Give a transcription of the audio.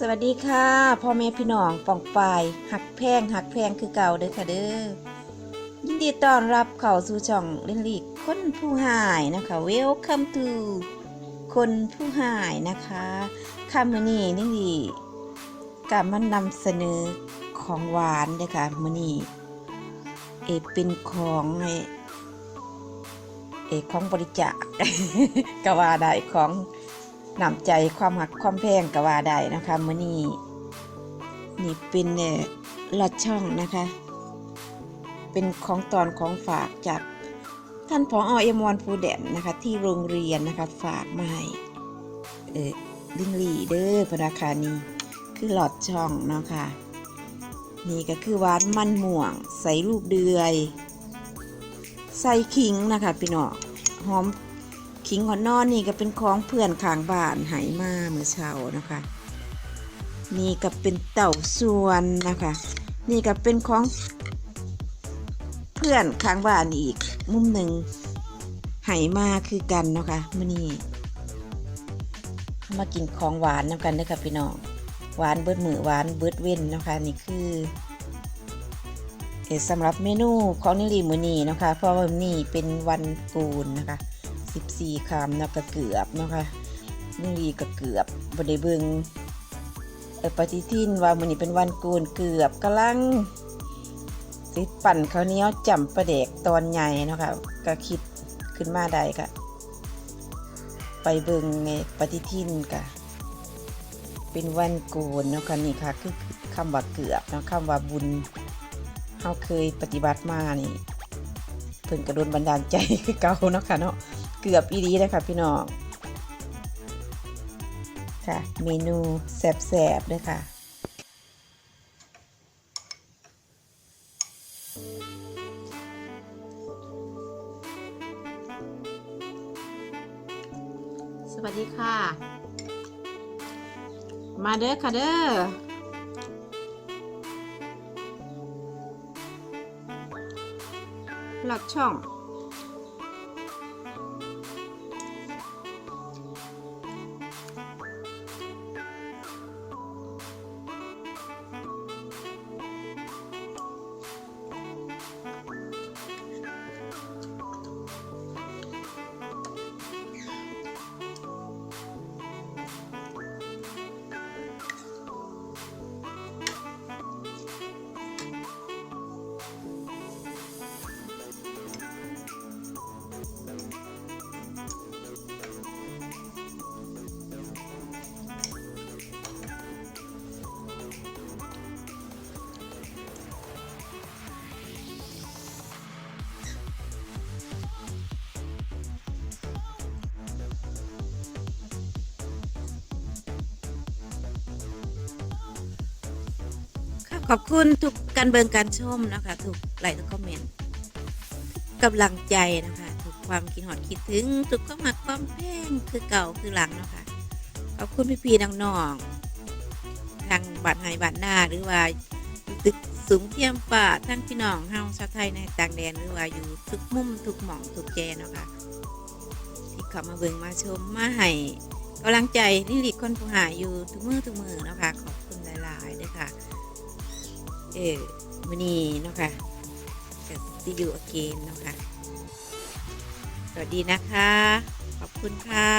สวัสดีค่ะพ่อแม่พี่น้องปองปายหักแพงหักแพงคือเก่าเด้อค่ะเด้อยินดีต้อนรับเข้าสู่ช่องเล่นลีกคนผู้หายนะคะ Welcome to คนผู้หายนะคะค่ะมื้อนี้นี่ลีกามันนำเสนอของหวานเด้อค่ะมื้อนี้เอเป็นของไอเออของบริจาคก็ว่าได้ของ นำใจความหักความแพงกว่าได้นะคะมื้อนี้นี่เป็นเอ่อลอดช่องนะคะ เป็นของตอนของฝากจากท่านผอเอมอนฟูแดนนะคะ ที่โรงเรียนนะคะฝากมาให้เออลิงลีเดอร์พนาคานี้คือหลอดช่องเนาะคะนี่ก็คือวานมันม่วง ใส่ลูกเดือย ใส่ขิงนะคะพี่น้องหอม ขิงหอนนอนนี่ก็เป็นของเพื่อนข้างบ้านใหายมาเมื่อเช้านะคะ นี่ก็เป็นเต่าส่วนนะคะ นี่ก็เป็นของเพื่อนข้างบ้านอีกมุมหนึ่งใหายมาคือกันนะคะมื่อนี้มากินของหวานน้ำกันเด้อค่ะพี่น้องหวานเบิดมือหวานเบิดเว้นนะคะนี่คือเอ่อสำหรับเมนูของนิลีมือนี้นะคะเพราะว่ามื้อนี้เป็นวันกูนนะคะ 14คำนะก็เกือบนะคะนี่ลีก็เกือบบได้เบิงเออปฏิทินว่ามื้อนี้เป็นวันกูนเกือบกำลังสิปั่นข้าวเหนียวจำประเดกตอนใหญ่นะคะก็คิดขึ้นมาได้ค่ะไปเบิงในปฏิทินค่ะเป็นวันโกนเนาะค่ะนี่ค่ะคือคำว่าเกือบเนาะคำว่าบุญเฮาเคยปฏิบัติมานี่เพิ่นกระโดนบันดาลใจคือเก่าเนาะค่ะเนาะ เกือบอีดีเลยค่ะพี่น้องค่ะ เมนูแสบๆด้วยค่ะสวัสดีค่ะ มาเด้อค่ะเด้อหลักช่อง ขอบคุณทุกการเบิงการชมนะคะ ทุกไลค์ทุกคอมเมนต์กำลังใจนะคะ ทุกความคิดหอดคิดถึง ทุกความหักความแพงคือเก่าคือหลังนะคะขอบคุณพี่พี่ๆน้องๆทางบ้านไฮบ้านหน้าหรือว่าตึกสูงเทียมป่าทั้งพี่น้องเฮาชาวไทยในต่างแดนหรือว่าอยู่ทุกมุมทุกหม่องทุกแกเนะคะที่เข้ามาเบิงมาชมมาให้กำลังใจนี่หลีกคนผู้หาอยู่ทุกมือทุกมือนะคะขอบคุณหลายๆด้วยค่ะ เออมือนี้เนาะค่ะก็สิอยู่อเกนเนาะค่ะสวัสดีนะคะ ขอบคุณค่ะ